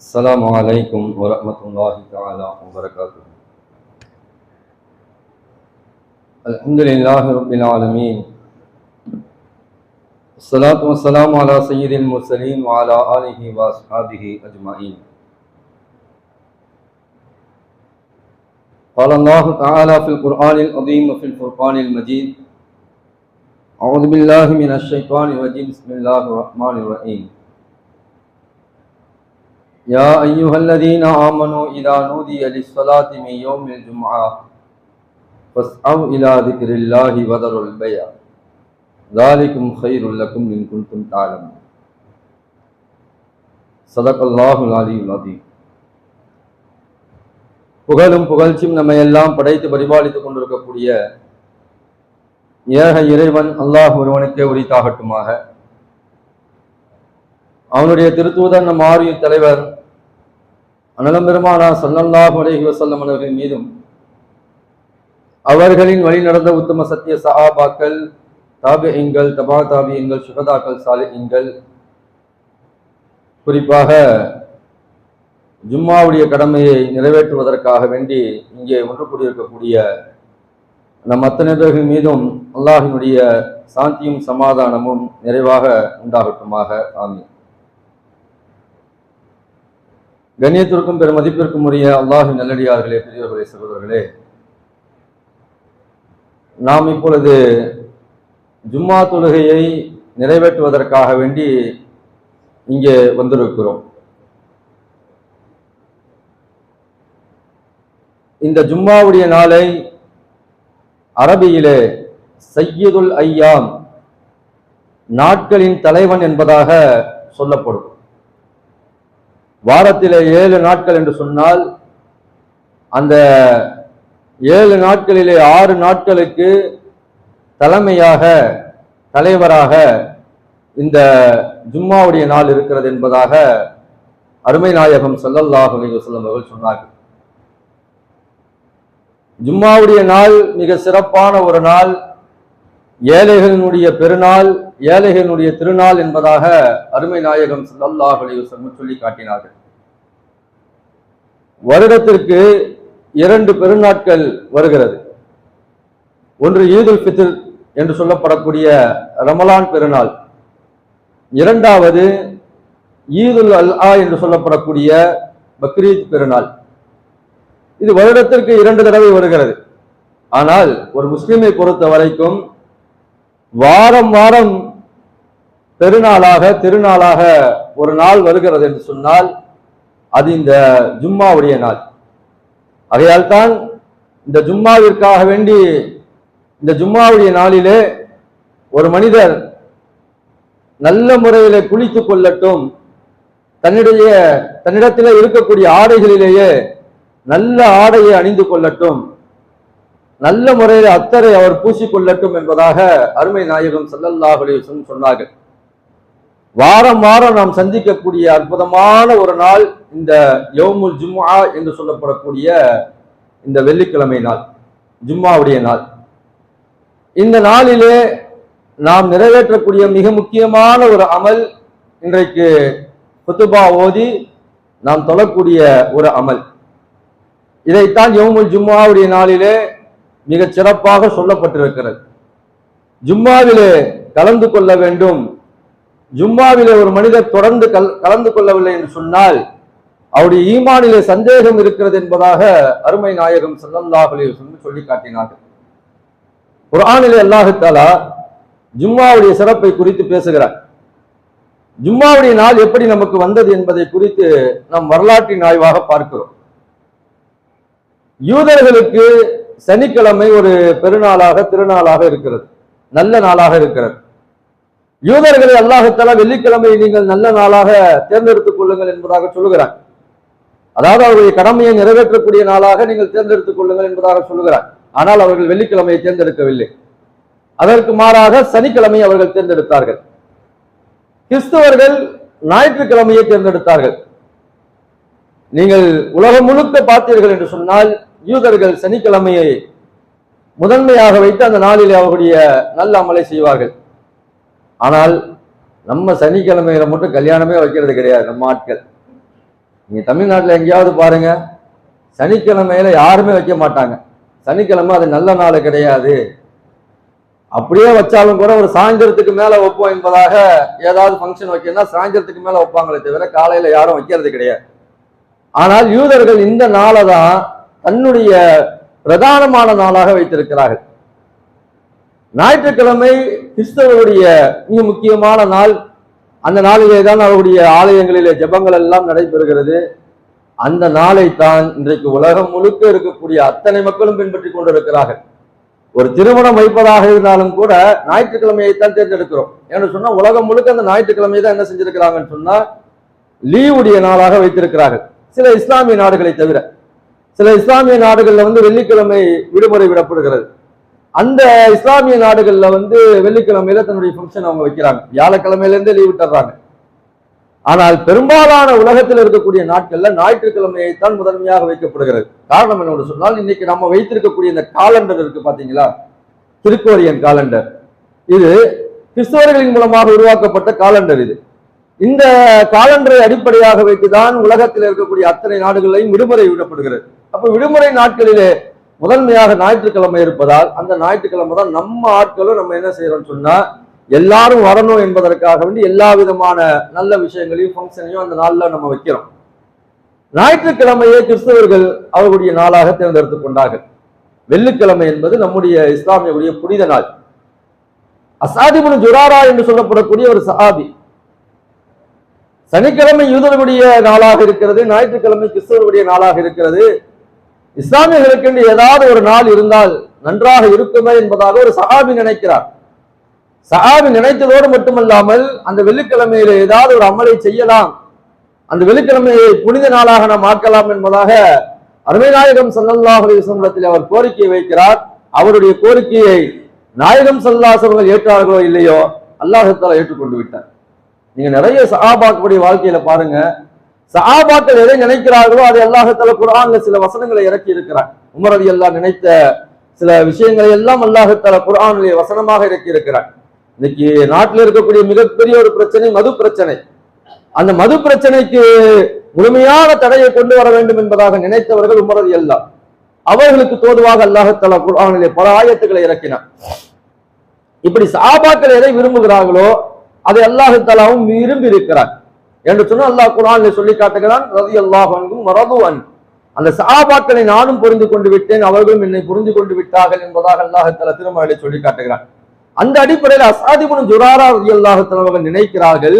السلام عليكم ورحمة الله تعالى وبركاته. الحمد لله رب العالمين. الصلاة والسلام على سيد المرسلين وعلى آله وأصحابه أجمعين. قال الله تعالى في القرآن العظيم وفي الفرقان المجيد أعوذ بالله من الشيطان الرجيم. بسم الله الرحمن الرحيم. يا أيها الذين آمنوا إذا نودي للصلاة من يوم الجمعة فاسعوا إلى ذكر الله وذروا البيع ذلكم خير لكم إن كنتم تعلمون صدق الله العلي العظيم புகழும் புகழ்ச்சியும் நம்மை எல்லாம் படைத்து பரிபாலித்துக் கொண்டிருக்கக்கூடிய ஏக இறைவன் அல்லாஹ் ஒருவனுக்கே உரித்தாகட்டுமாக அவனுடைய திருத்தூதன் நம் ஆரிய தலைவர் அனலம் பெருமானா சல்லல்லாஹ் அலைஹி வசல்லம் அவர்கள் மீதும் அவர்களின் வழி நடந்த உத்தம சத்திய சஹாபாக்கள் தாபியங்கள் தபா தாபியங்கள் சுகதாக்கள் எங்கள் குறிப்பாக ஜும்மாவுடைய கடமையை நிறைவேற்றுவதற்காக வேண்டி இங்கே ஒன்று கூடியிருக்கக்கூடிய நம் அத்தனை பேர்கள் மீதும் அல்லாஹினுடைய சாந்தியும் சமாதானமும் நிறைவாக உண்டாகட்டுமாக. ஆமீன். கண்ணியத்திற்கும் பெருமதிப்பிற்கும் உரிய அல்லாஹின் நல்லடியார்களே பெரியவர்களே சகோதரர்களே. நாம் இப்பொழுது ஜும்மா தொழுகையை நிறைவேற்றுவதற்காக வேண்டி இங்கே வந்திருக்கிறோம். இந்த ஜும்மாவுடைய நாளை அரபியிலே சையதுல் ஐயாம் நாட்களின் தலைவன் என்பதாக சொல்லப்படும். வாரத்தில் ஏழு நாட்கள் என்று சொன்னால் அந்த ஏழு நாட்களிலே ஆறு நாட்களுக்கு தலைமையாக தலைவராக இந்த ஜும்மாவுடைய நாள் இருக்கிறது என்பதாக அருமை நாயகம் ஸல்லல்லாஹு அலைஹி அவர்கள் சொன்னார்கள். ஜும்மாவுடைய நாள் மிக சிறப்பான ஒரு நாள். ஏழைகளினுடைய பெருநாள் ஏழைகளினுடைய திருநாள் என்பதாக அருமை நாயகம் ஸல்லல்லாஹு அலைஹி சொல்லி காட்டினார்கள். வருடத்திற்கு இரண்டு பெருநாட்கள் வருகிறது. ஒன்று ஈதுல் ஃபித்ர் என்று சொல்லப்படக்கூடிய ரமலான் பெருநாள். இரண்டாவது ஈதுல் அல்ஆ என்று சொல்லப்படக்கூடிய பக்ரீத் பெருநாள். இது வருடத்திற்கு இரண்டு தடவை வருகிறது. ஆனால் ஒரு முஸ்லிமை பொறுத்த வரைக்கும் வாரம் வாரம் பெருநாளாக திருநாளாக ஒரு நாள் வருகிறது என்று சொன்னால் அது இந்த ஜும்மாவுடைய நாள். ஆகையால் தான் இந்த ஜும்மாவிற்காக வேண்டி இந்த ஜும்மாவுடைய நாளிலே ஒரு மனிதர் நல்ல முறையிலே குளித்துக் கொள்ளட்டும் தன்னுடைய தன்னிடத்திலே இருக்கக்கூடிய ஆடைகளிலேயே நல்ல ஆடையை அணிந்து கொள்ளட்டும் நல்ல முறையில் அத்தரை அவர் பூசிக்கொள்ளட்டும் என்பதாக அருமை நாயகம் ஸல்லல்லாஹு சொன்னார்கள். வாரம் வாரம் நாம் சந்திக்கக்கூடிய அற்புதமான ஒரு நாள் இந்த யோமுல் ஜும்மா என்று சொல்லப்படக்கூடிய இந்த வெள்ளிக்கிழமை நாள் ஜும்மாவுடைய நாள். இந்த நாளிலே நாம் நிறைவேற்றக்கூடிய மிக முக்கியமான ஒரு அமல் இன்றைக்கு குத்துபா ஓதி நாம் தொழக்கூடிய ஒரு அமல். இதைத்தான் யௌமுல் ஜும்மாவுடைய நாளிலே மிக சிறப்பாக சொல்லப்பட்டிருக்கிறது. ஜும்மாவிலே கலந்து கொள்ள வேண்டும். ஜும்மாவிலே ஒரு மனிதர் தொடர்ந்து கல் கலந்து கொள்ளவில்லை என்று சொன்னால் அவருடைய ஈமானிலே சந்தேகம் இருக்கிறது என்பதாக அருமை நாயகம் ஸல்லல்லாஹு சொல்லி காட்டினார்கள். குர்ஆனிலே அல்லாஹு ஜும்மாவுடைய சிறப்பை குறித்து பேசுகிறார். ஜும்மாவுடைய நாள் எப்படி நமக்கு வந்தது என்பதை குறித்து நம் வரலாற்றின் ஆய்வாக பார்க்கிறோம். யூதர்களுக்கு சனிக்கிழமை ஒரு பெருநாளாக திருநாளாக இருக்கிறது. நல்ல நாளாக இருக்கிறது. யூதர்களை அல்லாஹத்தாலா வெள்ளிக்கிழமை நீங்கள் நல்ல நாளாக தேர்ந்தெடுத்துக் கொள்ளுங்கள் என்பதாக சொல்லுகிறார். அதாவது அவருடைய கடமையை நிறைவேற்றக்கூடிய நாளாக நீங்கள் தேர்ந்தெடுத்துக் கொள்ளுங்கள் என்பதாக சொல்லுகிறார். ஆனால் அவர்கள் வெள்ளிக்கிழமையை தேர்ந்தெடுக்கவில்லை. அதற்கு மாறாக சனிக்கிழமை அவர்கள் தேர்ந்தெடுத்தார்கள். கிறிஸ்தவர்கள் ஞாயிற்றுக்கிழமையை தேர்ந்தெடுத்தார்கள். நீங்கள் உலகம் முழுக்க பார்த்தீர்கள் என்று சொன்னால் யூதர்கள் சனிக்கிழமையை முதன்மையாக வைத்து அந்த நாளிலே அவர்களுடைய நல்ல அமலை செய்வார்கள். ஆனால் நம்ம சனிக்கிழமையில மட்டும் கல்யாணமே வைக்கிறது கிடையாது நம்ம ஆட்கள். நீங்க தமிழ்நாட்டில் எங்கேயாவது பாருங்க சனிக்கிழமையில யாருமே வைக்க மாட்டாங்க. சனிக்கிழமை அது நல்ல நாள் கிடையாது. அப்படியே வச்சாலும் கூட ஒரு சாயந்தரத்துக்கு மேல வைப்போம் என்பதாக ஏதாவது ஃபங்க்ஷன் வைக்கணும்னா சாயந்தரத்துக்கு மேல வைப்பாங்களே தவிர காலையில யாரும் வைக்கிறது கிடையாது. ஆனால் யூதர்கள் இந்த நாளை தான் தன்னுடைய பிரதானமான நாளாக வைத்திருக்கிறார்கள். ஞாயிற்றுக்கிழமை கிறிஸ்தவருடைய மிக முக்கியமான நாள். அந்த நாளிலே தான் அவருடைய ஆலயங்களிலே ஜெபங்கள் எல்லாம் நடைபெறுகிறது. அந்த நாளை தான் இன்றைக்கு உலகம் முழுக்க இருக்கக்கூடிய அத்தனை மக்களும் பின்பற்றி கொண்டிருக்கிறார்கள். ஒரு திருமணம் வைப்பதாக இருந்தாலும் கூட ஞாயிற்றுக்கிழமையை தான் தேர்ந்தெடுக்கிறோம். என்று சொன்னா உலகம் முழுக்க அந்த ஞாயிற்றுக்கிழமையை தான் என்ன செஞ்சிருக்கிறாங்கன்னு சொன்னா லீவுடைய நாளாக வைத்திருக்கிறார்கள். சில இஸ்லாமிய நாடுகளை தவிர. சில இஸ்லாமிய நாடுகள்ல வந்து வெள்ளிக்கிழமை விடுமுறை விடப்படுகிறது. அந்த இஸ்லாமிய நாடுகள்ல வந்து வெள்ளிக்கிழமையில தன்னுடைய ஃபங்க்ஷன் அவங்க வைக்கிறாங்க. வியாழக்கிழமையில இருந்தே லீவ் விட்டுறாங்க. ஆனால் பெரும்பாலான உலகத்தில் இருக்கக்கூடிய நாட்கள்ல ஞாயிற்றுக்கிழமையை தான் முதன்மையாக வைக்கப்படுகிறது. காரணம் என்னோட சொன்னால் இன்னைக்கு நம்ம வைத்திருக்கக்கூடிய இந்த காலண்டர் இருக்கு பாத்தீங்களா? திருக்கோரியன் காலண்டர் இது கிறிஸ்தவர்களின் மூலமாக உருவாக்கப்பட்ட காலண்டர் இது. இந்த காலண்டரை அடிப்படையாக வைத்துதான் உலகத்தில் இருக்கக்கூடிய அத்தனை நாடுகளையும் விடுமுறை விடப்படுகிறது. அப்ப விடுமுறை நாட்களிலே முதன்மையாக ஞாயிற்றுக்கிழமை இருப்பதால் அந்த ஞாயிற்றுக்கிழமை தான் நம்ம ஆட்களும் நம்ம என்ன செய்யறோம்னு சொன்னா எல்லாரும் வரணும் என்பதற்காக வேண்டி எல்லா விதமான நல்ல விஷயங்களையும் ஃபங்க்ஷனையும் அந்த நாள்ல நம்ம வைக்கிறோம். ஞாயிற்றுக்கிழமையை கிறிஸ்தவர்கள் அவர்களுடைய நாளாக தேர்ந்தெடுத்துக் கொண்டார்கள். வெள்ளிக்கிழமை என்பது நம்முடைய இஸ்லாமியுடைய புனித நாள். அசாதிபுன் ஜுராரா என்று சொல்லப்படக்கூடிய ஒரு சஹாபி. சனிக்கிழமை யூதர்களுடைய நாளாக இருக்கிறது ஞாயிற்றுக்கிழமை கிறிஸ்தவர்களுடைய நாளாக இருக்கிறது. இஸ்லாமியர்களுக்கு என்று ஏதாவது ஒரு நாள் இருந்தால் நன்றாக இருக்குமே என்பதாக ஒரு சஹாபி நினைக்கிறார். சஹாபி நினைத்ததோடு மட்டுமல்லாமல் அந்த வெள்ளிக்கிழமையில ஏதாவது ஒரு அமலை செய்யலாம். அந்த வெள்ளிக்கிழமையை புனித நாளாக நாம் ஆக்கலாம் என்பதாக அருமைநாயகம் சல்லல்லாஹு அலைஹி அவர் கோரிக்கை வைக்கிறார். அவருடைய கோரிக்கையை நாயகம் சல்லாஸ் அவர்கள் ஏற்றார்களோ இல்லையோ அல்லாஹத்தால ஏற்றுக்கொண்டு விட்டார். நீங்க நிறைய சஹாபாக்களுடைய வாழ்க்கையில பாருங்க சஹாபாக்கள் எதை நினைக்கிறார்களோ அதை அல்லாஹத்துல குரான்ல சில வசனங்களை இறக்கி இருக்கிறார். உமர் அலி அல்லா நினைத்த சில விஷயங்களை எல்லாம் அல்லாஹத்தால குரானுடைய வசனமாக இறக்கி இருக்கிறார். இன்னைக்கு நாட்டில் இருக்கக்கூடிய மிகப்பெரிய ஒரு பிரச்சனை மது பிரச்சனை. அந்த மது பிரச்சனைக்கு முழுமையான தடையை கொண்டு வர வேண்டும் என்பதாக நினைத்தவர்கள் உமர் அலி அல்லா அவர்களுக்கு தோதுவாக அல்லாஹத்தாலா குரானிலே பல ஆயத்துக்களை இறக்கினார். இப்படி சாபாக்கள் எதை விரும்புகிறார்களோ அதை அல்லாஹு தலாவும் விரும்பி இருக்கிறார். என்று சொன்னால் அல்லாஹ் குரான் சொல்லி காட்டுகிறான் ரதி அல்லாஹ் அன்கும் மரதுவன் அந்த சஹாபாக்களை நானும் புரிந்து கொண்டு விட்டேன் அவர்களும் என்னை புரிந்து கொண்டு விட்டார்கள் என்பதாக அல்லாஹ் தலை திருமகளை சொல்லி காட்டுகிறான். அந்த அடிப்படையில் அசாதிபுன் ஜுராரா ரவி அல்லாஹு அவர்கள் நினைக்கிறார்கள்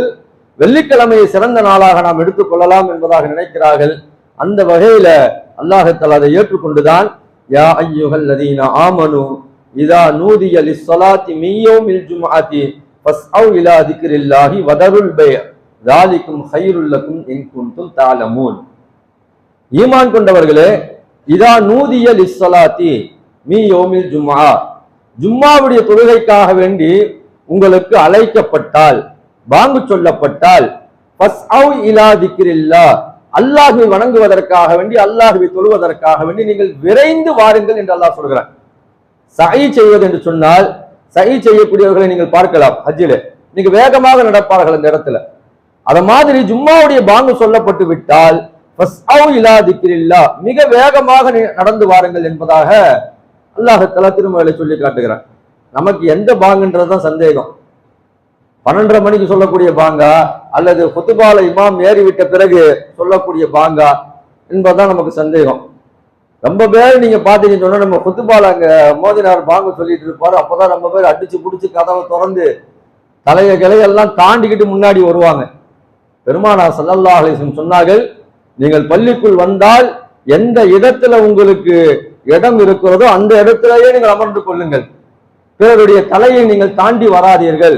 வெள்ளிக்கிழமையை சிறந்த நாளாக நாம் எடுத்துக் கொள்ளலாம் என்பதாக நினைக்கிறார்கள். அந்த வகையில அல்லாஹத்தால் அதை ஏற்றுக்கொண்டுதான் யா ஐயுகல் லதீன ஆமனு இதா நூதிய லிஸ்ஸலாத்தி மிய்யௌமில் ஜும்ஆத்தி ஃபஸ்அவ் இலா திக்ரில்லாஹி வதருல் பை ஜாலிக்கும் ஹைருல்லக்கும் இன்குந்தும் தாலமூன் ஈமான் கொண்டவர்களே இதா நூதியல் இஸ்ஸலாத்தி மீ யோமில் ஜும்மா ஜும்மாவுடைய தொழுகைக்காக வேண்டி உங்களுக்கு அழைக்கப்பட்டால் வாங்கு சொல்லப்பட்டால் அல்லாஹுவை வணங்குவதற்காக வேண்டி அல்லாஹுவை தொழுவதற்காக வேண்டி நீங்கள் விரைந்து வாருங்கள் என்று அல்லாஹ் சொல்கிறார் சகை செய்வது என்று சொன்னால் சகி செய்யக்கூடியவர்களை நீங்கள் பார்க்கலாம் ஹஜ்ஜிலே. நீங்க வேகமாக நடப்பார்கள் அந்த இடத்துல. அத மாதிரி ஜும்மாவுடைய பாங்கு சொல்லப்பட்டு விட்டால் மிக வேகமாக நடந்து வாருங்கள் என்பதாக அல்லாஹ் திருமலை சொல்லி காட்டுகிறான். நமக்கு எந்த பாங்குன்றதுதான் சந்தேகம். பன்னெண்டரை மணிக்கு சொல்லக்கூடிய பாங்கா அல்லது புத்துபால இமாம் ஏறிவிட்ட பிறகு சொல்லக்கூடிய பாங்கா என்பதுதான் நமக்கு சந்தேகம். ரொம்ப பேர் நீங்க பாத்தீங்கன்னு சொன்னா நம்ம புத்துபால அங்க மோதினார் பாங்கு சொல்லிட்டு இருப்பாரு. அப்பதான் நம்ம பேர் அடிச்சு புடிச்சு கதவை திறந்து தலைய கிளையெல்லாம் தாண்டிக்கிட்டு முன்னாடி வருவாங்க. பெருமானா சல்லல்லாஹு அலைஹி சொன்னார்கள் நீங்கள் பள்ளிக்குள் வந்தால் எந்த இடத்துல உங்களுக்கு இடம் இருக்கிறதோ அந்த இடத்திலேயே நீங்கள் அமர்ந்து கொள்ளுங்கள். பிறருடைய தலையை நீங்கள் தாண்டி வராதீர்கள்.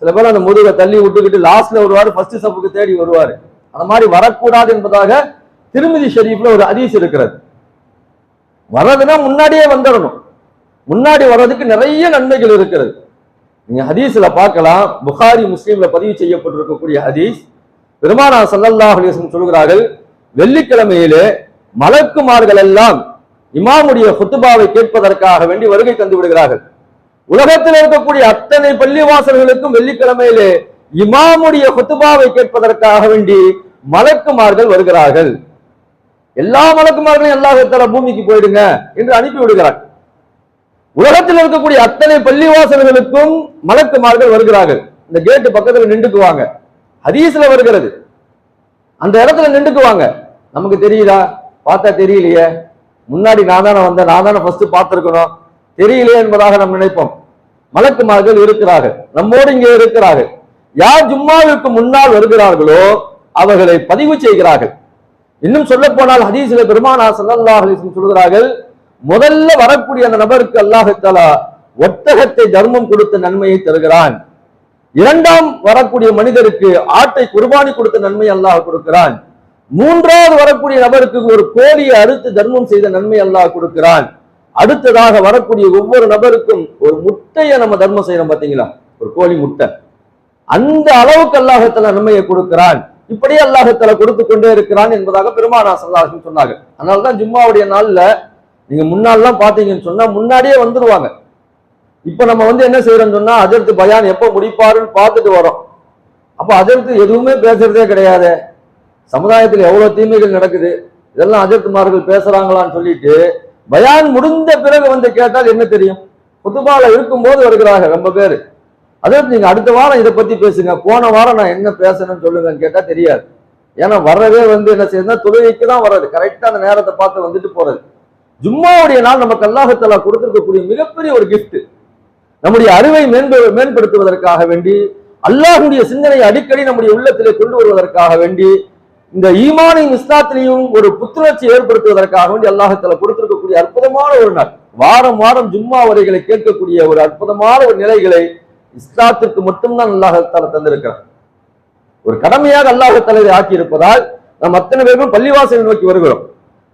சில பேர் அந்த முதுகை தள்ளி விட்டுக்கிட்டு லாஸ்ட்ல வருவாரு ஃபர்ஸ்ட் சப்புக்கு தேடி வருவாரு. அந்த மாதிரி வரக்கூடாது என்பதாக திருமதி ஷெரீஃப்ல ஒரு ஹதீஸ் இருக்கிறது. வர்றதுன்னா முன்னாடியே வந்துடணும். முன்னாடி வர்றதுக்கு நிறைய நன்மைகள் இருக்கிறது. நீங்க ஹதீஸ்ல பார்க்கலாம். புகாரி முஸ்லீம்ல பதிவு செய்யப்பட்டிருக்கக்கூடிய ஹதீஸ். பெருமானா சல்லல்லா அலிஸ்லம் சொல்கிறார்கள் வெள்ளிக்கிழமையிலே மலக்குமார்கள் எல்லாம் இமாமுடைய ஹுத்துபாவை கேட்பதற்காக வேண்டி வருகை தந்து விடுகிறார்கள். உலகத்தில் இருக்கக்கூடிய அத்தனை பள்ளிவாசல்களுக்கும் வெள்ளிக்கிழமையிலே இமாமுடைய ஹுத்துபாவை கேட்பதற்காக வேண்டி மலக்குமார்கள் வருகிறார்கள். எல்லா மலக்குமார்களும் அல்லாஹத்தால பூமிக்கு போயிடுங்க என்று அனுப்பி விடுகிறார். உலகத்தில் இருக்கக்கூடிய அத்தனை பள்ளிவாசல்களுக்கும் மலக்குமார்கள் வருகிறார்கள். இந்த கேட்டு பக்கத்துல நின்றுக்குவாங்க. ஹதீஸ்ல வருகிறது. அந்த இடத்துல நின்றுக்குவாங்க. நமக்கு தெரியுதா? பார்த்தா தெரியலையே. முன்னாடி நான் தானே வந்தேன் நான் தானே ஃபர்ஸ்ட் பார்த்துருக்கணும். தெரியலையே என்பதாக நாம் நினைப்போம். மலக்குமார்கள் இருக்கிறார்கள். நம்மோடு இங்கே இருக்கிறார்கள். யார் ஜும்மாவிற்கு முன்னால் வருகிறார்களோ அவர்களை பதிவு செய்கிறார்கள். இன்னும் சொல்ல போனால் ஹதீசில பெருமானா ஸல்லல்லாஹு அலைஹி சொல்கிறார்கள் முதல்ல வரக்கூடிய அந்த நபருக்கு அல்லாஹ் ஒட்டகத்தை தர்மம் கொடுத்த நன்மையை தருகிறான். இரண்டாம் வரக்கூடிய மனிதருக்கு ஆட்டை குர்பானி கொடுத்த நன்மை அல்லாஹ் கொடுக்கிறான். மூன்றாவது வரக்கூடிய நபருக்கு ஒரு கோழியை அறுத்து தர்மம் செய்த நன்மை அல்லாஹ் கொடுக்கிறான். அடுத்ததாக வரக்கூடிய ஒவ்வொரு நபருக்கும் ஒரு முட்டையை நம்ம தர்மம் செய்யறோம் பாத்தீங்களா? ஒரு கோழி முட்டை. அந்த அளவுக்கு அல்லாஹத்துல நன்மையை கொடுக்கிறான். இப்படியே அல்லாஹத்துல கொடுத்து கொண்டே இருக்கிறான் என்பதாக பெருமானா சல்லாஹம் சொன்னாங்க. அதனாலதான் ஜும்மாவுடைய நாள்ல நீங்க முன்னாள்லாம் பாத்தீங்கன்னு சொன்னா முன்னாடியே வந்துருவாங்க. இப்ப நம்ம வந்து என்ன செய்யறோம்னு சொன்னா அஜர்த்து பயான் எப்ப முடிப்பாருன்னு பார்த்துட்டு வரோம். அப்ப அஜர்த்து எதுவுமே பேசுறதே கிடையாது. சமுதாயத்தில் எவ்வளவு தீமைகள் நடக்குது இதெல்லாம் அஜர்த்துமார்கள் பேசுறாங்களான்னு சொல்லிட்டு பயான் முடிந்த பிறகு வந்து கேட்டால் என்ன தெரியும்? குத்துபால இருக்கும்போது வருகிறாங்க ரொம்ப பேர். அதாவது நீங்க அடுத்த வாரம் இதை பத்தி பேசுங்க. போன வாரம் நான் என்ன பேசணும்னு சொல்லுங்கன்னு கேட்டா தெரியாது. ஏன்னா வர்றதே வந்து என்ன செய்யுதுன்னா தொழுகைக்கு தான் வர்றது. கரெக்டா அந்த நேரத்தை பார்த்து வந்துட்டு போறது. ஜும்மாவுடைய நாள் நமக்கு அல்லாஹத்தலா கொடுத்துருக்கக்கூடிய மிகப்பெரிய ஒரு கிஃப்ட் நம்முடைய அறிவை மேன்ப மேம்படுத்துவதற்காக வேண்டி அல்லாஹுடைய சிந்தனையை அடிக்கடி நம்முடைய உள்ளத்திலே கொண்டு வருவதற்காக வேண்டி இந்த ஈமானின் இஸ்லாத்திலையும் ஒரு புத்துணர்ச்சி ஏற்படுத்துவதற்காக வேண்டி அல்லாஹத்தலா கொடுத்திருக்கக்கூடிய அற்புதமான ஒரு நாள். வாரம் வாரம் ஜும்மா வரைகளை கேட்கக்கூடிய ஒரு அற்புதமான ஒரு நிலைகளை இஸ்லாத்திற்கு மட்டும்தான் அல்லாஹத்தால தந்திருக்கிறார் ஒரு கடமையாக அல்லாஹத்தால இதை ஆக்கியிருப்பதால் நாம் அத்தனை பேரும் பள்ளிவாசல் நோக்கி வருகிறோம்.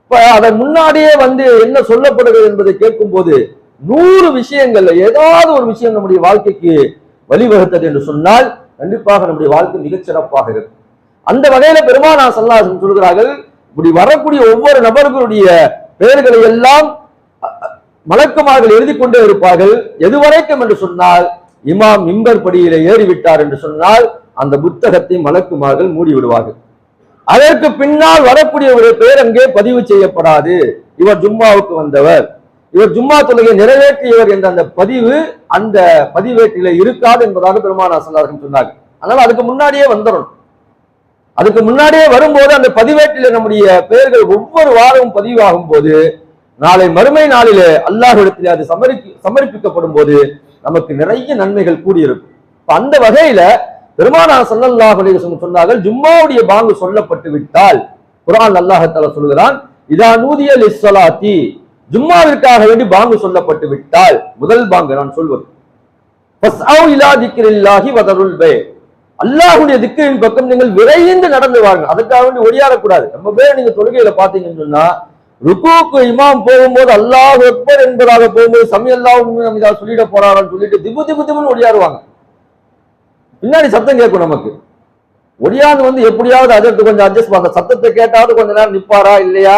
இப்ப அதை முன்னாடியே வந்து என்ன சொல்லப்படுகிறது என்பதை கேட்கும் போது நூறு விஷயங்கள்ல ஏதாவது ஒரு விஷயம் நம்முடைய வாழ்க்கைக்கு வழிவகுத்தது என்று சொன்னால் கண்டிப்பாக நம்முடைய வாழ்க்கை மிகச்சிறப்பாக இருக்கும். அந்த வகையில பெருமானா சல்லாசன் சொல்கிறார்கள் இப்படி வரக்கூடிய ஒவ்வொரு நபர்களுடைய பெயர்களை எல்லாம் அ- மலக்குமார்கள் எழுதி கொண்டே இருப்பார்கள். எதுவரைக்கும் என்று சொன்னால் இமாம் மிம்பர் படியில ஏறிவிட்டார் என்று சொன்னால் அந்த புத்தகத்தை மலக்குமார்கள் மூடி விடுவார்கள் அதற்கு பின்னால் வரக்கூடிய ஒரு பெயர் அங்கே பதிவு செய்யப்படாது. இவர் ஜும்மாவுக்கு வந்தவர். இவர் ஜும்மா தொழுகை நிறைவேற்றியவர் என்ற அந்த பதிவு அந்த பதிவேட்டில இருக்காது என்பதாக பெருமானா சொன்னார்கள். சொன்னாங்க அதனால அதுக்கு முன்னாடியே வந்துடணும். அதுக்கு முன்னாடியே வரும்போது அந்த பதிவேட்டில நம்முடைய பெயர்கள் ஒவ்வொரு வாரமும் பதிவாகும் போது நாளை மறுமை நாளிலே அல்லாஹ்விடத்திலே அது சமர்ப்பி சமர்ப்பிக்கப்படும் போது நமக்கு நிறைய நன்மைகள் கூடியிருக்கும். இப்ப அந்த வகையில பெருமானா ஸல்லல்லாஹு அலைஹி சொன்னார்கள் ஜும்மாவுடைய பாங்கு சொல்லப்பட்டு விட்டால் குரான் அல்லாஹத்தால சொல்கிறான் இதா நூதிய இஸ்வலாத்தி ஜும்மாவிற்காக வேண்டி பாங்கு சொல்லப்பட்டு விட்டால் முதல் பாங்கு நான் சொல்வது. அல்லாஹுடைய திக்கரின் பக்கம் நீங்கள் விரைந்து நடந்து வாங்க அதுக்காக வேண்டி ஒடியாரக்கூடாது. ரொம்ப பேர் நீங்க தொழுகையில பாத்தீங்கன்னு சொன்னா ருக்குவுக்கு இமாம் போகும்போது அல்லாஹ் அக்பர் என்பதாக போகும்போது சமி அல்லாஹ் இதா சொல்லிட போறாரான்னு சொல்லிட்டு திபு திபு திபுன்னு ஒடியாருவாங்க. பின்னாடி சத்தம் கேட்கும் நமக்கு. ஒடியாந்து வந்து எப்படியாவது அதற்கு கொஞ்சம் அட்ஜஸ்ட் பண்ண. சத்தத்தை கேட்டாவது கொஞ்ச நேரம் நிப்பாரா இல்லையா?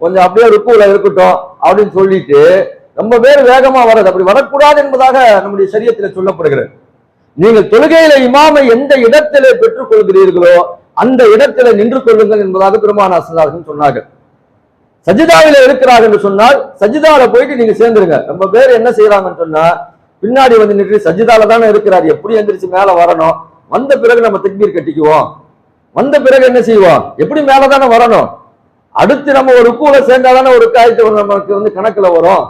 கொஞ்சம் அப்படியே ருக்குல இருக்கட்டும். அப்படின்னு சொல்லிட்டு ரொம்ப பேர் வேகமா வர்றது. அப்படி வரக்கூடாது என்பதாக நம்முடைய சரியத்தில் சொல்லப்படுகிறது. நீங்கள் தொழுகையில இமாமை எந்த இடத்திலே பெற்றுக் கொள்கிறீர்களோ அந்த இடத்திலே நின்று கொள்ளுங்கள் என்பதாக பெருமான அசதாசன் சொன்னார்கள். சஜிதாவில இருக்கிறார் என்று சொன்னால் சஜிதாவில போயிட்டு நீங்க சேர்ந்துருங்க. ரொம்ப பேர் என்ன செய்யறாங்கன்னு சொன்னா பின்னாடி வந்து நின்று சஜிதால தானே இருக்கிறார். எப்படி எந்திரிச்சு மேல வரணும்? வந்த பிறகு நம்ம தக்பீர் கட்டிக்குவோம். வந்த பிறகு என்ன செய்வோம்? எப்படி மேல தானே வரணும்? அடுத்து நம்ம ஒரு கூல சேர்ந்தாதானே ஒரு காயத்தை நமக்கு வந்து கணக்குல வரும்.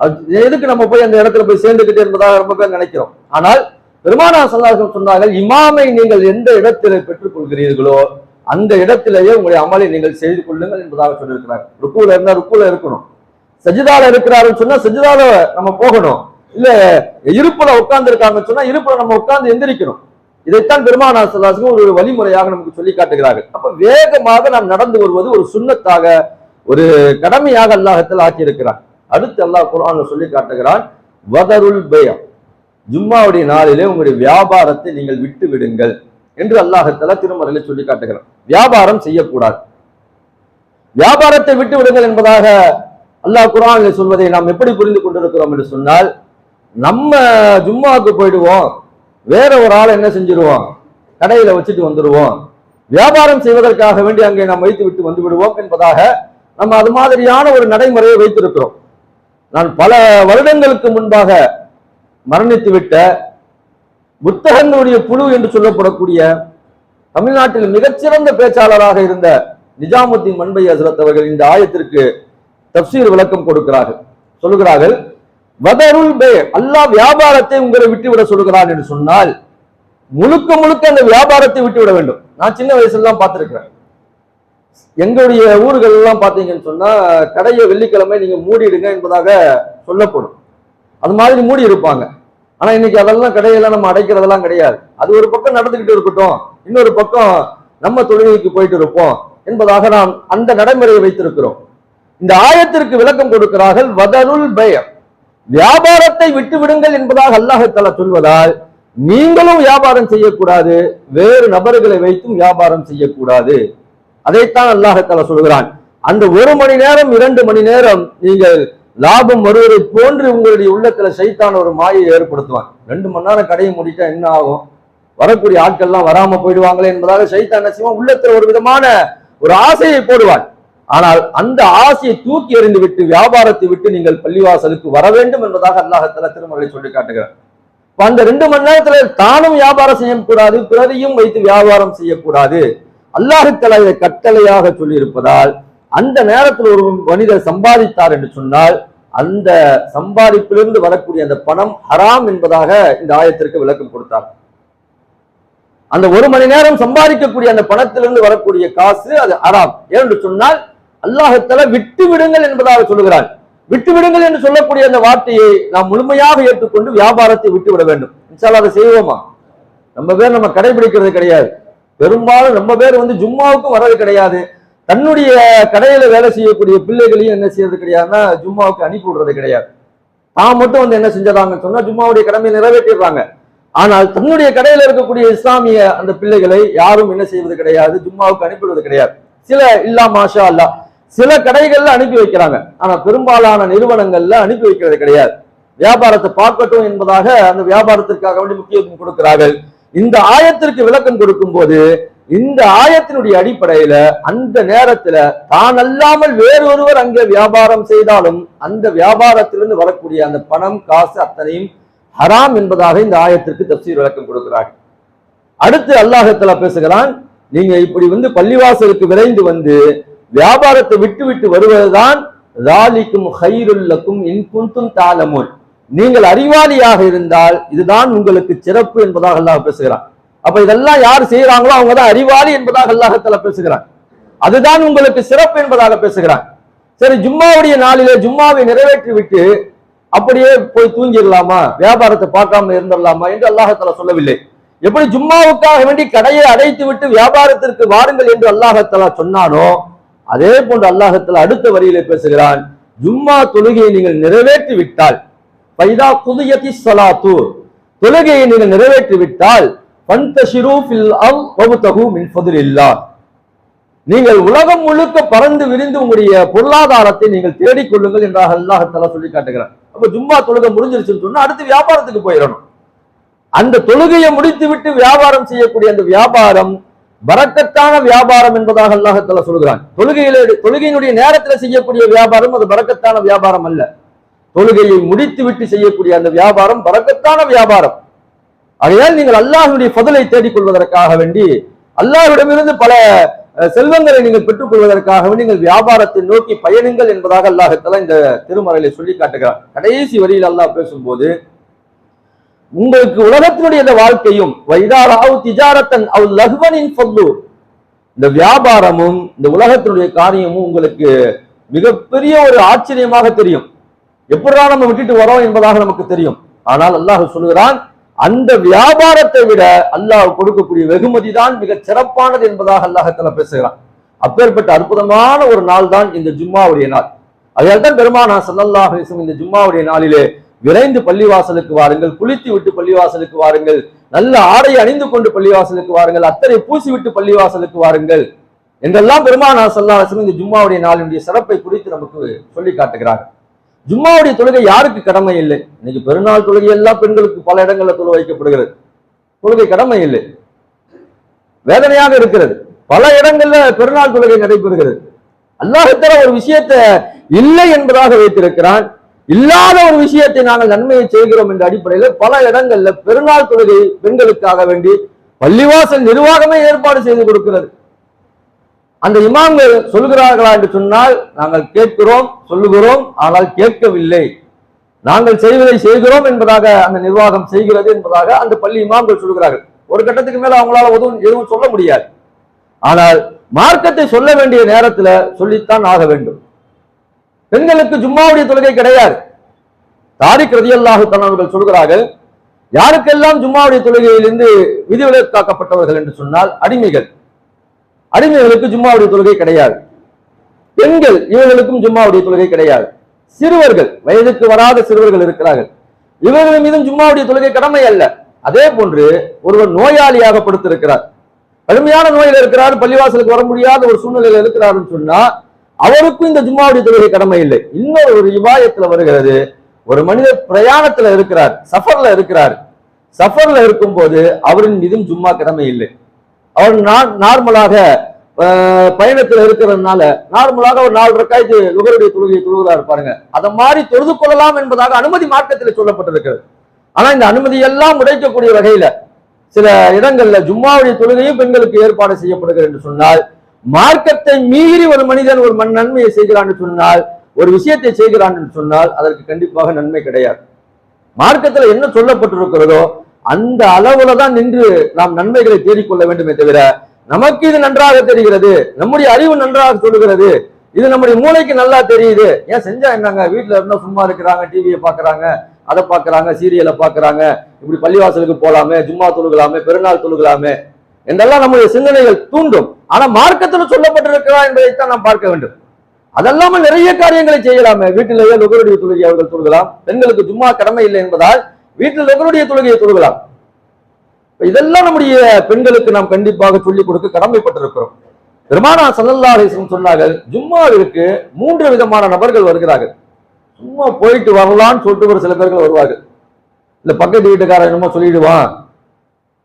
அது எதுக்கு நம்ம போய் அந்த இடத்துல போய் சேர்ந்துக்கிட்டு என்பதாக ரொம்ப பேர் நினைக்கிறோம். ஆனால் பெருமானா சல்லாசம் சொன்னார்கள் இமாமை நீங்கள் எந்த இடத்திலே பெற்றுக்கொள்கிறீர்களோ அந்த இடத்திலேயே உங்களுடைய அமலை நீங்கள் செய்து கொள்ளுங்கள் என்பதாக சொல்லியிருக்கிறார். ருக்குல இருந்தா ருக்குல இருக்கணும். சஜிதால இருக்கிறாருன்னு சொன்னா சஜிதால நம்ம போகணும். இல்ல இருப்புல உட்கார்ந்து இருக்காங்கன்னு சொன்னா இருப்புல நம்ம உட்கார்ந்து எந்திரிக்கணும். இதைத்தான் பெருமானா சல்லாசும் ஒரு வழிமுறையாக நமக்கு சொல்லி காட்டுகிறார்கள். அப்ப வேகமாக நாம் நடந்து வருவது ஒரு சுண்ணத்தாக ஒரு கடமையாக அல்லாஹத்தில் ஆக்கியிருக்கிறார் அடுத்து அல்லாஹ் குரான் சொல்லி காட்டுகிறான் வதருல் பயம் ஜும்மாவுடைய நாளிலே உங்களுடைய வியாபாரத்தை நீங்கள் விட்டு விடுங்கள் என்று அல்லாஹத்தலா திருமறையில சொல்லி காட்டுகிறான். வியாபாரம் செய்யக்கூடாது. வியாபாரத்தை விட்டு விடுங்கள் என்பதாக அல்லாஹ் குர்ஆனில் சொல்வதை நாம் எப்படி புரிந்து கொண்டிருக்கிறோம் என்று சொன்னால் நம்ம ஜும்மாவுக்கு போயிடுவோம். வேற ஒரு ஆளை என்ன செஞ்சிருவோம்? கடையில வச்சுட்டு வந்துடுவோம் வியாபாரம் செய்வதற்காக வேண்டி அங்கே நாம் வைத்து விட்டு வந்து விடுவோம் என்பதாக நம்ம அது மாதிரியான ஒரு நடைமுறையை வைத்திருக்கிறோம். நான் பல வருடங்களுக்கு முன்பாக மரணித்து விட்ட புத்தகங்களுடைய புழு என்று சொல்லப்படக்கூடிய தமிழ்நாட்டில் மிகச்சிறந்த பேச்சாளராக இருந்த நிஜாமுத்தீன் மண்பை ஹசரத் அவர்கள் இந்த ஆயத்திற்கு தப்சீர் விளக்கம் கொடுக்கிறார்கள். சொல்லுகிறார்கள் வதருள் பே அல்லாஹ் வியாபாரத்தை உங்களை விட்டு விட சொல்கிறான் என்று சொன்னால் முழுக்க முழுக்க அந்த வியாபாரத்தை விட்டு விட வேண்டும். நான் சின்ன வயசுல எல்லாம் பார்த்திருக்கிறேன். எங்களுடைய ஊர்கள் எல்லாம் பாத்தீங்கன்னு சொன்னா கடையை வெள்ளிக்கிழமை நீங்க மூடிடுங்க என்பதாக சொல்லப்படும். அது மாதிரி மூடி இருப்பாங்க. ஆனா இன்னைக்கு அதெல்லாம் கடையெல்லாம் நம்ம அடைக்கிறதெல்லாம் கிடையாது. அது ஒரு பக்கம் நடந்துகிட்டு இருக்கட்டும் இன்னொரு பக்கம் நம்ம தொழுகைக்கு போயிட்டு இருப்போம் என்பதாக நாம் அந்த நடைமுறையை வைத்திருக்கிறோம். இந்த ஆயத்திற்கு விளக்கம் கொடுக்கிறார்கள் வதருள் பயம் வியாபாரத்தை விட்டு விடுங்கள் என்பதாக அல்லாஹால சொல்வதால் நீங்களும் வியாபாரம் செய்யக்கூடாது வேறு நபர்களை வைத்தும் வியாபாரம் செய்யக்கூடாது. அதைத்தான் அல்லாஹால சொல்கிறான். அந்த ஒரு மணி நேரம் இரண்டு மணி நேரம் நீங்கள் லாபம் வருவதை போன்று உங்களுடைய உள்ளத்துல சைத்தான ஒரு மாயை ஏற்படுத்துவான். ரெண்டு மணி நேரம் கடையை முடிட்டா என்ன ஆகும்? வரக்கூடிய ஆட்கள்லாம் வராம போயிடுவாங்களே என்பதாக சைத்தான் நசிவம் உள்ளத்துல ஒரு விதமான ஒரு ஆசையை போடுவான். ஆனால் அந்த ஆசையை தூக்கி எறிந்து விட்டு வியாபாரத்தை விட்டு நீங்கள் பள்ளிவாசலுக்கு வர வேண்டும் என்பதாக அல்லாஹத்தால திருமலை சொல்லி காட்டுகிறார் இப்ப அந்த ரெண்டு மணி நேரத்துல தானும் வியாபாரம் செய்யக்கூடாது பிறரையும் வைத்து வியாபாரம் செய்யக்கூடாது. அல்லாஹுத்தலா இதை கட்டளையாக சொல்லி இருப்பதால் அந்த நேரத்தில் ஒரு மனிதர் சம்பாதித்தார் என்று சொன்னால் அந்த சம்பாதிப்பிலிருந்து வரக்கூடிய அந்த பணம் ஹராம் என்பதாக இந்த ஆயத்திற்கு விளக்கம் கொடுத்தார். அந்த ஒரு மணி நேரம் சம்பாதிக்கக்கூடிய அந்த பணத்திலிருந்து வரக்கூடிய காசு அது ஹராம். ஏனென்று சொன்னால் அல்லாஹத்தல விட்டு விடுங்கள் என்பதாக சொல்லுகிறான். விட்டு விடுங்கள் என்று சொல்லக்கூடிய அந்த வார்த்தையை நாம் முழுமையாக ஏற்றுக்கொண்டு வியாபாரத்தை விட்டு விட வேண்டும். இன்ஷால்லா அதை செய்வோமா? நம்ம பேர் நம்ம கடைபிடிக்கிறது கிடையாது. பெரும்பாலும் நம்ம பேர் வந்து ஜும்மாவுக்கும் வர்றது கிடையாது. தன்னுடைய கடையில வேலை செய்யக்கூடிய பிள்ளைகளையும் என்ன செய்யறது கிடையாதுன்னா ஜும்மாவுக்கு அனுப்பி விடுறது கிடையாது. தான் மட்டும் வந்து என்ன செஞ்சதாங்கன்னு சொன்னா ஜும்மாவுடைய கடமையை நிறைவேற்றிடுறாங்க. ஆனால் தன்னுடைய கடையில இருக்கக்கூடிய இஸ்லாமிய அந்த பிள்ளைகளை யாரும் என்ன செய்வது கிடையாது ஜும்மாவுக்கு அனுப்பிவிடுவது கிடையாது. சில இல்லா மாஷா அல்லா சில கடைகள்ல அனுப்பி வைக்கிறாங்க. ஆனா பெரும்பாலான நிறுவனங்கள்ல அனுப்பி வைக்கிறது கிடையாது. வியாபாரத்தை பார்க்கட்டும் என்பதாக அந்த வியாபாரத்திற்காக வேண்டி முக்கியத்துவம் கொடுக்கிறார்கள். இந்த ஆயத்திற்கு விளக்கம் கொடுக்கும் போது இந்த ஆயத்தினுடைய அடிப்படையில அந்த நேரத்துல தான் அல்லாமல் வேறொருவர் அங்கே வியாபாரம் செய்தாலும் அந்த வியாபாரத்திலிருந்து வரக்கூடிய அந்த பணம் காசு அத்தனையும் ஹராம் என்பதாக இந்த ஆயத்திற்கு தப்சீர் விளக்கம் கொடுக்கிறார்கள். அடுத்து அல்லாஹத்துல பேசுகிறான் நீங்க இப்படி வந்து பள்ளிவாசலுக்கு விரைந்து வந்து வியாபாரத்தை விட்டு விட்டு வருவதுதான் ராலிக்கும் ஹைருல்லக்கும் இன்குந்தும் தாளமுன் நீங்கள் அறிவாளியாக இருந்தால் இதுதான் உங்களுக்கு சிறப்பு என்பதாக அல்லாஹ் பேசுகிறான். அப்ப இதெல்லாம் யார் செய்யறாங்களோ அவங்க தான் அறிவாளி என்பதாக அல்லாஹத்துல பேசுகிறான். அதுதான் உங்களுக்கு சிறப்பு என்பதாக பேசுகிறான். சரி ஜும்மாவுடைய நாளிலே ஜும்மாவை நிறைவேற்றி விட்டு அப்படியே போய் தூங்கிடலாமா? வியாபாரத்தை பார்க்காம இருந்துடலாமா என்று அல்லாஹத்தில் சொல்லவில்லை. எப்படி ஜும்மாவுக்காக வேண்டி கடையை அடைத்து விட்டு வியாபாரத்திற்கு வாருங்கள் என்று அல்லாஹத்தலா சொன்னானோ அதே போன்று அல்லாஹத்தில் அடுத்த வரியிலே பேசுகிறான் ஜும்மா தொழுகையை நீங்கள் நிறைவேற்றி விட்டால் பைதா குதியதி சலாத்து தொழுகையை நீங்கள் நிறைவேற்றி விட்டால் பந்தஷிரு ஃபில் அம் வபுதகு நீங்கள் உலகம் முழுக்க பறந்து விரிந்து உங்களுடைய பொருளாதாரத்தை நீங்கள் தேடிக் கொள்ளுங்கள் என்றாக அல்லாஹத்தால சொல்லி காட்டுகிறார் அப்ப ஜும்மா தொழுகை முடிஞ்சிருச்சுன்னு சொன்னா அடுத்து வியாபாரத்துக்கு போயிடணும். அந்த தொழுகையை முடித்து விட்டு வியாபாரம் செய்யக்கூடிய அந்த வியாபாரம் பறக்கத்தான வியாபாரம் என்பதாக அல்லாஹத்தில் சொல்கிறான். தொழுகையில தொழுகையினுடைய நேரத்துல செய்யக்கூடிய வியாபாரம் அது பறக்கத்தான வியாபாரம் அல்ல. தொழுகையை முடித்து விட்டு செய்யக்கூடிய அந்த வியாபாரம் பறக்கத்தான வியாபாரம். ஆகையால் நீங்கள் அல்லாஹுடைய பதிலை தேடிக் கொள்வதற்காக வேண்டி அல்லாஹ்விடமிருந்து பல செல்வங்களை நீங்கள் பெற்றுக் கொள்வதற்காக வேண்டி நீங்கள் வியாபாரத்தை நோக்கி பயணுங்கள் என்பதாக அல்லாஹத்தாலா இந்த திருமறையில சொல்லி காட்டுகிறார் கடைசி வரியில் அல்லாஹ் பேசும்போது உங்களுக்கு உலகத்தினுடைய இந்த வாழ்க்கையும் வைதாராவு திஜாரத்தன் அவ் லஹ்வனின் சொல்லு இந்த வியாபாரமும் இந்த உலகத்தினுடைய காரியமும் உங்களுக்கு மிகப்பெரிய ஒரு ஆச்சரியமாக தெரியும். எப்படிதான் நம்ம விட்டுட்டு வரோம் என்பதாக நமக்கு தெரியும். ஆனால் அல்லாஹ் சொல்லுகிறான் அந்த வியாபாரத்தை விட அல்லாஹ் கொடுக்கக்கூடிய வெகுமதி தான் மிக சிறப்பானது என்பதாக அல்லாஹத்துல பேசுகிறான். அப்பேற்பட்ட அற்புதமான ஒரு நாள் தான் இந்த ஜும்மாவுடைய நாள். அதனால்தான் தான் பெருமானா சல்லல்லாஹ் இந்த ஜும்மாவுடைய நாளிலே விரைந்து பள்ளிவாசலுக்கு வாருங்கள் குளித்து விட்டு பள்ளிவாசலுக்கு வாருங்கள் நல்ல ஆடை அணிந்து கொண்டு பள்ளிவாசலுக்கு வாருங்கள் அத்தனை பூசி விட்டு பள்ளிவாசலுக்கு வாருங்கள். என்றெல்லாம் பெருமானா சல்லா இந்த ஜும்மாவுடைய நாளினுடைய சிறப்பை குறித்து நமக்கு சொல்லி காட்டுகிறார். ஜும்மாவுடைய தொழுகை யாருக்கு கடமை இல்லை? இன்னைக்கு பெருநாள் தொழுகை எல்லாம் பெண்களுக்கு பல இடங்களில் தொழு வைக்கப்படுகிறது. தொழுகை கடமை இல்லை. வேதனையாக இருக்கிறது. பல இடங்கள்ல பெருநாள் தொழுகை நடைபெறுகிறது. அல்லாஹத்தர ஒரு விஷயத்த இல்லை என்பதாக வைத்திருக்கிறான். இல்லாத ஒரு விஷயத்தை நாங்கள் நன்மையை செய்கிறோம் என்ற அடிப்படையில் பல இடங்கள்ல பெருநாள் தொழுகை பெண்களுக்காக வேண்டி பள்ளிவாசல் நிர்வாகமே ஏற்பாடு செய்து கொடுக்கிறது. அந்த இமாம்கள் சொல்கிறார்களா என்று சொன்னால் நாங்கள் கேட்கிறோம் சொல்லுகிறோம் ஆனால் கேட்கவில்லை. நாங்கள் செய்வதை செய்கிறோம் என்பதாக அந்த நிர்வாகம் செய்கிறது என்பதாக அந்த பள்ளி இமாம்கள் சொல்கிறார்கள். ஒரு கட்டத்துக்கு மேல அவங்களால எதுவும் எதுவும் சொல்ல முடியாது. ஆனால் மார்க்கத்தை சொல்ல வேண்டிய நேரத்துல சொல்லித்தான் ஆக வேண்டும். பெண்களுக்கு ஜும்மாவுடைய தொழுகை கிடையாது. தாரிக் ரதியல்லாஹு அவர்கள் சொல்கிறார்கள் யாருக்கெல்லாம் ஜும்மாவுடைய தொழுகையிலிருந்து விதிவிலக்காக்கப்பட்டவர்கள் என்று சொன்னால் அடிமைகள். அடிமைகளுக்கு ஜும்மாவுடைய தொழுகை கிடையாது. பெண்கள் இவர்களுக்கும் ஜும்மாவுடைய தொழுகை கிடையாது. சிறுவர்கள் வயதுக்கு வராத சிறுவர்கள் இருக்கிறார்கள். இவர்கள் மீதும் ஜும்மாவுடைய தொழுகை கடமை அல்ல. அதே போன்று ஒருவர் நோயாளியாக படுத்திருக்கிறார். கடுமையான நோயில் இருக்கிறார் பள்ளிவாசலுக்கு வர முடியாத ஒரு சூழ்நிலையில் இருக்கிறார் சொன்னா அவருக்கும் இந்த ஜும்மாவுடைய தொழுகை கடமை இல்லை. இன்னொரு ஒரு விவாயத்துல வருகிறது. ஒரு மனிதர் பிரயாணத்துல இருக்கிறார் சஃபர்ல இருக்கிறார். சஃபர்ல இருக்கும்போது அவரின் மீதும் ஜும்மா கடமை இல்லை. அவர் நா- நார்மலாக பயணத்தில் பயணத்துல இருக்கிறதுனால நார்மலாக ஒரு நாலு ரக்காய்க்கு நுகருடைய தொழுகையை தொழுகிறா இருப்பாருங்க அதை மாதிரி தொழுது கொள்ளலாம் என்பதாக அனுமதி மார்க்கத்தில் சொல்லப்பட்டிருக்கிறது. ஆனா இந்த அனுமதி எல்லாம் உடைக்கக்கூடிய வகையில சில இடங்கள்ல ஜும்மாவுடைய தொழுகையும் பெண்களுக்கு ஏற்பாடு செய்யப்படுகிறது என்று சொன்னால் மார்க்கத்தை மீறி ஒரு மனிதன் ஒரு மண் நன்மையை செய்கிறான் சொன்னால் ஒரு விஷயத்தை செய்கிறான் சொன்னால் அதற்கு கண்டிப்பாக நன்மை கிடையாது. மார்க்கத்துல என்ன சொல்லப்பட்டிருக்கிறதோ அந்த அளவுல தான் நின்று நாம் நன்மைகளை தேடிக்கொள்ள வேண்டுமே தவிர நமக்கு இது நன்றாக தெரிகிறது நம்முடைய அறிவு நன்றாக சொல்லுகிறது இது நம்முடைய மூளைக்கு நல்லா தெரியுது. ஏன் செஞ்சா என்னங்க? வீட்டுல இருந்தா சும்மா இருக்கிறாங்க டிவியை பாக்குறாங்க அதை பாக்குறாங்க சீரியலை பாக்குறாங்க இப்படி பள்ளிவாசலுக்கு போலாமே ஜும்மா தொழுகலாமே பெருநாள் தொழுகலாமே என்றெல்லாம் நம்முடைய சிந்தனைகள் தூண்டும். ஆனா மார்க்கத்தில் சொல்லப்பட்டிருக்கிறா என்பதைத்தான் நாம் பார்க்க வேண்டும். அதல்லாம நிறைய காரியங்களை செய்யலாமே. வீட்டிலேயே நுகருடைய தொழுகை அவர்கள் தொழுகலாம். பெண்களுக்கு ஜும்மா கடமை இல்லை என்பதால் வீட்டில் நுகருடைய தொழுகையை தொழுகலாம். இதெல்லாம் நம்முடைய பெண்களுக்கு நாம் கண்டிப்பாக சொல்லிக் கொடுக்க கடமைப்பட்டிருக்கிறோம். பெருமானா சல்லல்லா அலிஸ்லம் சொன்னார்கள் ஜும்மாவிற்கு மூன்று விதமான நபர்கள் வருகிறார்கள். சும்மா போயிட்டு வரலாம்னு சொல்லிட்டு ஒரு சில பேர்கள் வருவார்கள். இந்த பக்கத்து வீட்டுக்காரன் என்னமோ சொல்லிடுவான்.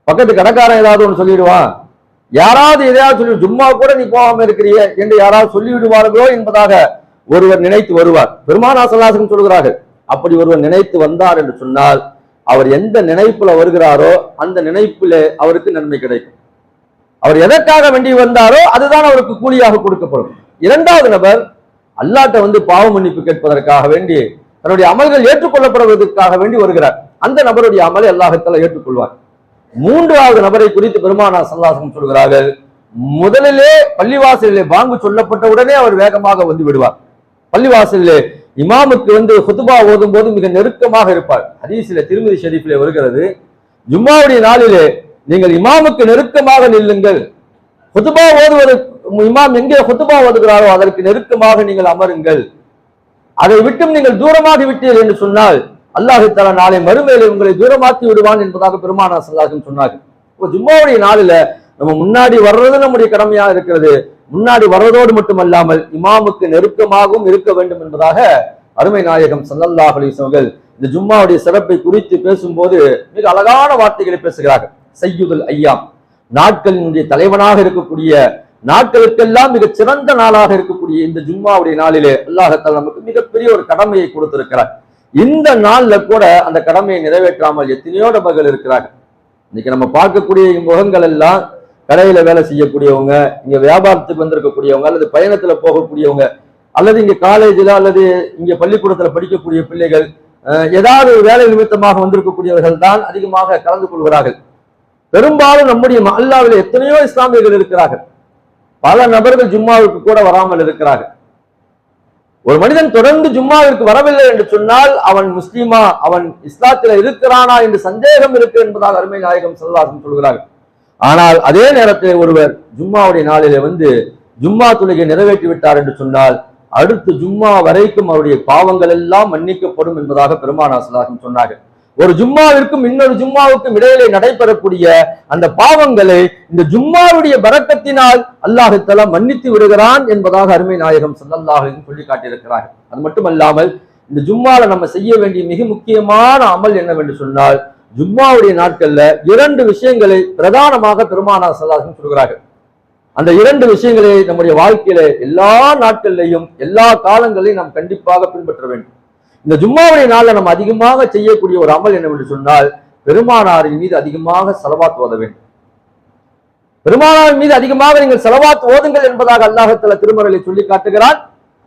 பக்கத்து கடைக்காரன் ஏதாவது ஒன்று சொல்லிடுவான். யாராவது எதையாவது சொல்லி ஜும்மா கூட நீ போகாம இருக்கிறியே என்று யாராவது சொல்லிவிடுவார்களோ என்பதாக ஒருவர் நினைத்து வருவார். பெருமானா சல்லாசகம் சொல்கிறார்கள் அப்படி ஒருவர் நினைத்து வந்தார் என்று சொன்னால் அவர் எந்த நினைப்புல வருகிறாரோ அந்த நினைப்பிலே அவருக்கு நன்மை கிடைக்கும். அவர் எதற்காக வேண்டி வந்தாரோ அதுதான் அவருக்கு கூலியாக கொடுக்கப்படும். இரண்டாவது நபர் அல்லாட்ட வந்து பாவ மன்னிப்பு கேட்பதற்காக வேண்டி தன்னுடைய அமல்கள் ஏற்றுக்கொள்ளப்படுவதற்காக வேண்டி வருகிறார். அந்த நபருடைய அமலை அல்லாஹத்தால ஏற்றுக்கொள்வார். மூன்றாவது நபரை குறித்து பெருமானா சல்லாசம் சொல்கிறார்கள் முதலிலே பள்ளிவாசலிலே பாங்கு சொல்லப்பட்ட உடனே அவர் வேகமாக வந்து விடுவார். பள்ளிவாசலிலே இமாமுக்கு வந்து ஹுதுபா ஓதும் போது மிக நெருக்கமாக இருப்பார். ஹதீஸிலே திருமதி ஷெரீஃபிலே வருகிறது ஜும்மாவுடைய நாளிலே நீங்கள் இமாமுக்கு நெருக்கமாக நில்லுங்கள். ஹுதுபா ஓதுவது இமாம் எங்கே ஹுதுபா ஓதுகிறாரோ அதற்கு நெருக்கமாக நீங்கள் அமருங்கள். அதை விட்டும் நீங்கள் தூரமாகி விட்டீர்கள் என்று சொன்னால் அல்லாஹித்தாலா நாளை மறுமையில உங்களை தூரமாக்கி விடுவான் என்பதாக பெருமானா சல்லாஹும் சொன்னார்கள். இப்போ ஜும்மாவுடைய நாளில நம்ம முன்னாடி வர்றது நம்முடைய கடமையா இருக்கிறது முன்னாடி வர்றதோடு மட்டுமல்லாமல் இமாமுக்கு நெருக்கமாகவும் இருக்க வேண்டும் என்பதாக அருமை நாயகம் சல்லல்லாஹ் அலிஸ் இந்த ஜும்மாவுடைய சிறப்பை குறித்து பேசும்போது மிக அழகான வார்த்தைகளை பேசுகிறார்கள். செய்யுதல் ஐயாம். நாட்களினுடைய தலைவனாக இருக்கக்கூடிய நாட்களுக்கெல்லாம் மிகச் சிறந்த நாளாக இருக்கக்கூடிய இந்த ஜும்மாவுடைய நாளிலே அல்லாஹத்தால் நமக்கு மிகப்பெரிய ஒரு கடமையை கொடுத்திருக்கிறார். இந்த நாள்ல கூட அந்த கடமையை நிறைவேற்றாமல் எத்தனையோ நபர்கள் இருக்கிறார்கள்? இன்னைக்கு நம்ம பார்க்கக்கூடிய முகங்கள் எல்லாம் கடையில வேலை செய்யக்கூடியவங்க இங்க வியாபாரத்துக்கு வந்திருக்கக்கூடியவங்க அல்லது பயணத்துல போகக்கூடியவங்க அல்லது இங்க காலேஜில் அல்லது இங்க பள்ளிக்கூடத்துல படிக்கக்கூடிய பிள்ளைகள் ஏதாவது ஒரு வேலை நிமித்தமாக வந்திருக்கக்கூடியவர்கள் தான் அதிகமாக கலந்து கொள்கிறார்கள். பெரும்பாலும் நம்முடைய அல்லாவில் எத்தனையோ இஸ்லாமியர்கள் இருக்கிறார்கள். பல நபர்கள் ஜும்மாவுக்கு கூட வராமல் இருக்கிறார்கள். ஒரு மனிதன் தொடர்ந்து ஜும்மாவிற்கு வரவில்லை என்று சொன்னால் அவன் முஸ்லீமா அவன் இஸ்லாத்தில இருக்கிறானா என்று சந்தேகம் இருக்கு என்பதால் அருமை நாயகம் செல்வாசம் சொல்கிறார்கள். ஆனால் அதே நேரத்தில் ஒருவர் ஜும்மாவுடைய நாளிலே வந்து ஜும்மா தொழுகை நிறைவேற்றி விட்டார் என்று சொன்னால் அடுத்து ஜும்மா வரைக்கும் அவருடைய பாவங்கள் எல்லாம் மன்னிக்கப்படும் என்பதாக பெருமானா சலாஹம் சொன்னார்கள். ஒரு ஜும்மாவிற்கும் இன்னொரு ஜும்மாவுக்கும் இடையிலே நடைபெறக்கூடிய அந்த பாவங்களை இந்த ஜும்மாவுடைய பரக்கத்தினால் அல்லாஹுத்தலா மன்னித்து விடுகிறான் என்பதாக அருமை நாயகம் ஸல்லல்லாஹு சொல்லி காட்டியிருக்கிறார்கள் அது மட்டுமல்லாமல் இந்த ஜும்மால நம்ம செய்ய வேண்டிய மிக முக்கியமான அமல் என்னவென்று சொன்னால் ஜும்மாவுடைய நாட்கள்ல இரண்டு விஷயங்களை பிரதானமாக பெருமானார் சல்லாஹும் சொல்கிறார்கள். அந்த இரண்டு விஷயங்களை நம்முடைய வாழ்க்கையில எல்லா நாட்கள்லையும் எல்லா காலங்களையும் நாம் கண்டிப்பாக பின்பற்ற வேண்டும். இந்த ஜும்மாவுடைய நாளில் நம்ம அதிகமாக செய்யக்கூடிய ஒரு அமல் என்னவென்று சொன்னால் பெருமானாரின் மீது அதிகமாக செலவாத்து ஓத வேண்டும். பெருமானாரின் மீது அதிகமாக நீங்கள் செலவாத்து ஓதுங்கள் என்பதாக அல்லாஹத்துல திருமறையை சொல்லி காட்டுகிறான்.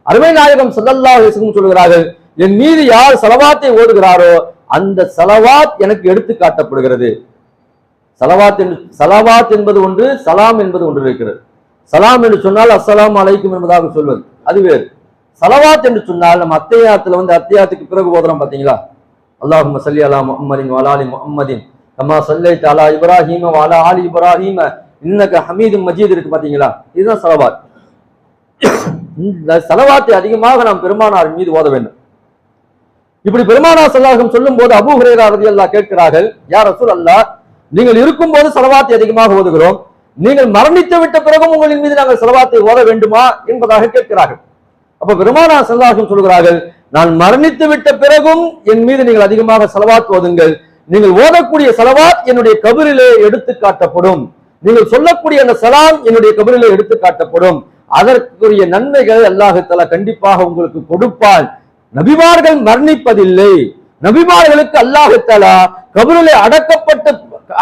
அருமை நாயகம் சல்லல்லா சொல்கிறார்கள் என் மீது யார் செலவாத்தை ஓதுகிறாரோ அந்த செலவாத் எனக்கு எடுத்து காட்டப்படுகிறது. சலவாத் சலவாத் என்பது ஒன்று சலாம் என்பது ஒன்று இருக்கிறது. சலாம் என்று சொன்னால் அஸ்ஸலாம் அலைக்கும் என்பதாக சொல்வது. அது வேறு. சலவாத் என்று சொன்னால் நம்ம அத்தையாத்துல வந்து அத்தியாயத்துக்கு பிறகு போதுறோம் பாத்தீங்களா? அல்லாஹும் சல்லி அலா முஹம்மதின் வலாலி முஹம்மதின். கமா சல்லை அலா இப்ராஹிம வாலா ஆலி இப்ராஹிம. இன்னக்க ஹமீது மஜீத் இருக்கு பாத்தீங்களா? இதுதான் சலவாத். இந்த சலவாத்தை அதிகமாக நாம் பெருமானார் மீது ஓத வேண்டும். இப்படி பெருமானார் சல்லாஹம் சொல்லும் போது அபு ஹுரேரா அல்லா கேட்கிறார்கள் யார் ரசூல் அல்லா நீங்கள் இருக்கும்போது செலவாத்தை அதிகமாக ஓதுகிறோம். நீங்கள் மரணித்து விட்ட பிறகும் உங்களின் மீது நாங்கள் செலவாத்தை ஓத வேண்டுமா? என்பதாக கேட்கிறார்கள். அப்ப பெருமானா செல்லாசம் சொல்கிறார்கள் நான் மரணித்து விட்ட பிறகும் என் மீது நீங்கள் அதிகமாக செலவாத் ஓதுங்கள். நீங்கள் ஓதக்கூடிய செலவாத் என்னுடைய கபரிலே எடுத்து காட்டப்படும். நீங்கள் சொல்லக்கூடிய அந்த சலாம் என்னுடைய கபரிலே எடுத்து காட்டப்படும். அதற்குரிய நன்மைகள் அல்லாஹால கண்டிப்பாக உங்களுக்கு கொடுப்பான். நபிமார்கள் மரணிப்பதில்லை. நபிமார்களுக்கு அல்லாஹத்தலா கபிரிலே அடக்கப்பட்டு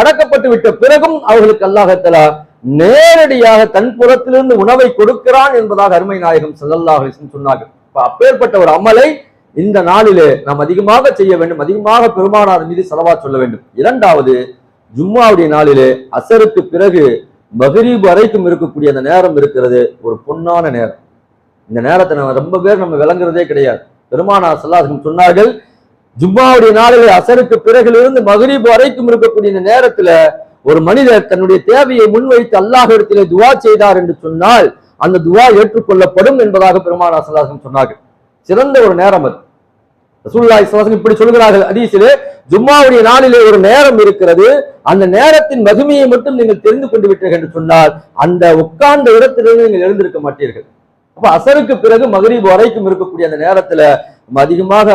அடக்கப்பட்டு விட்ட பிறகும் அவர்களுக்கு அல்லாஹத்தலா நேரடியாக தன் புறத்திலிருந்து உணவை கொடுக்கிறான் என்பதாக அருமை நாயகம் சல்லல்லாஹ் சொன்னார்கள். அப்பேற்பட்ட ஒரு அமலை இந்த நாளிலே நாம் அதிகமாக செய்ய வேண்டும். அதிகமாக பெருமானார் மீது செலவா சொல்ல வேண்டும். இரண்டாவது ஜும்மாவுடைய நாளிலே அசருக்கு பிறகு மகரீப் வரைக்கும் இருக்கக்கூடிய அந்த நேரம் இருக்கிறது. ஒரு பொன்னான நேரம். இந்த நேரத்தை நம்ம ரொம்ப பேர் நம்ம விளங்குறதே கிடையாது. பெருமானார் சல்லாஹம் சொன்னார்கள் ஜும்மாவுடைய நாளிலே அசருக்கு பிறகிலிருந்து மகரீப் வரைக்கும் இருக்கக்கூடிய இந்த நேரத்துல ஒரு மனிதர் தன்னுடைய தேவையை முன்வைத்து அல்லாஹ் இடத்திலே துவா செய்தார் என்று சொன்னால் அந்த துவா ஏற்றுக்கொள்ளப்படும் என்பதாக பெருமானா சல்லாஹம் சொன்னார்கள். சிறந்த ஒரு நேரம் அது. ரசூல்லா இஸ்லாசன் இப்படி சொல்கிறார்கள் அதீசிலே ஜும்மாவுடைய நாளிலே ஒரு நேரம் இருக்கிறது அந்த நேரத்தின் மகிமையை மட்டும் நீங்கள் தெரிந்து கொண்டு விட்டீர்கள் என்று சொன்னால் அந்த உட்கார்ந்த இடத்திலிருந்து நீங்கள் எழுந்திருக்க மாட்டீர்கள். அப்ப அசருக்கு பிறகு மகரீப் வரைக்கும் இருக்கக்கூடிய அந்த நேரத்துல அதிகமாக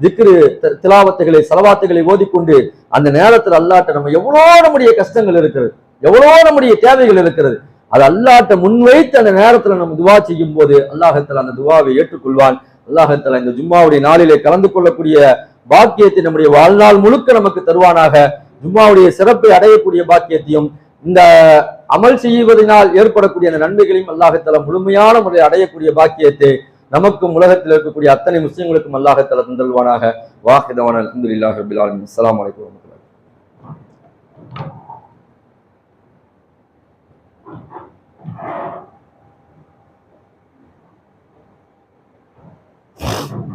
திக்ரு த- திலாவத்துகளை செலவாத்துகளை ஓதிக்கொண்டு அந்த நேரத்தில் அல்லாட்ட நம்ம எவ்வளோ நம்முடைய கஷ்டங்கள் இருக்கிறது எவ்வளோ நம்முடைய தேவைகள் இருக்கிறது அது அல்லாட்ட முன்வைத்து அந்த நேரத்தில் நம்ம துவா செய்யும் போது அல்லாஹத்தில் அந்த துவாவை ஏற்றுக்கொள்வான். அல்லாஹத்தில் இந்த ஜும்மாவுடைய நாளிலே கலந்து கொள்ளக்கூடிய பாக்கியத்தை நம்முடைய வாழ்நாள் முழுக்க நமக்கு தருவானாக. ஜும்மாவுடைய சிறப்பை அடையக்கூடிய பாக்கியத்தையும் இந்த அமல் செய்வதனால் ஏற்படக்கூடிய அந்த நன்மைகளையும் அல்லாஹத்தல முழுமையான முறையில் அடையக்கூடிய பாக்கியத்தை நமக்கும் உலகத்தில் இருக்கக்கூடிய அத்தனை முஸ்லிம்களுக்கும் அல்லாஹத்தல தந்தல்வானாக. வாஹிதவான அலமதுல்லா ரபில் ஆலமின். அஸ்ஸலாமு அலைக்கும் you